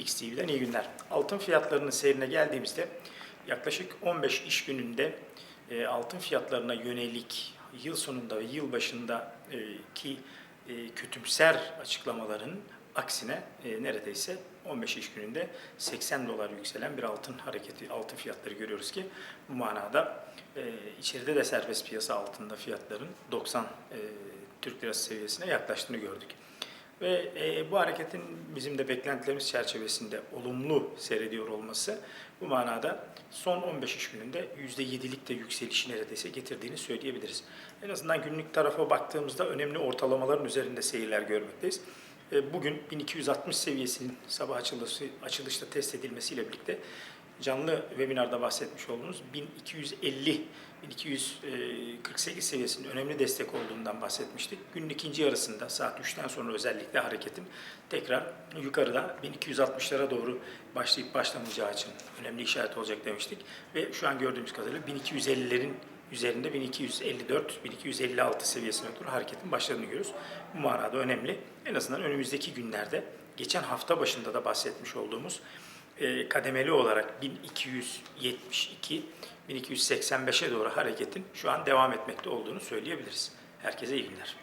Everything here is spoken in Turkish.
XTV'den iyi günler. Altın fiyatlarının seyrine geldiğimizde yaklaşık 15 iş gününde e, altın fiyatlarına yönelik yıl sonunda ve yıl başında e, ki e, kötümser açıklamaların aksine e, neredeyse 15 iş gününde 80 dolar yükselen bir altın hareketi, altın fiyatları görüyoruz ki bu manada e, içeride de serbest piyasa altında fiyatların 90 e, Türk lirası seviyesine yaklaştığını gördük. Ve e, bu hareketin bizim de beklentilerimiz çerçevesinde olumlu seyrediyor olması bu manada son 15 iş gününde %7'lik de yükselişi neredeyse getirdiğini söyleyebiliriz. En azından günlük tarafa baktığımızda önemli ortalamaların üzerinde seyirler görmekteyiz. E, Bugün 1260 seviyesinin sabah açılışı, açılışta test edilmesiyle birlikte canlı webinarda bahsetmiş olduğunuz 1250 1248 seviyesinin önemli destek olduğundan bahsetmiştik. Günün ikinci yarısında saat 3'ten sonra özellikle hareketin tekrar yukarıda 1260'lara doğru başlayıp başlamayacağı için önemli işaret olacak demiştik. Ve şu an gördüğümüz kadarıyla 1250'lerin üzerinde 1254, 1256 seviyesine doğru hareketin başladığını görüyoruz. Bu manada önemli. En azından önümüzdeki günlerde geçen hafta başında da bahsetmiş olduğumuz e, kademeli olarak 1272 1285'e doğru hareketin şu an devam etmekte olduğunu söyleyebiliriz. Herkese iyi günler.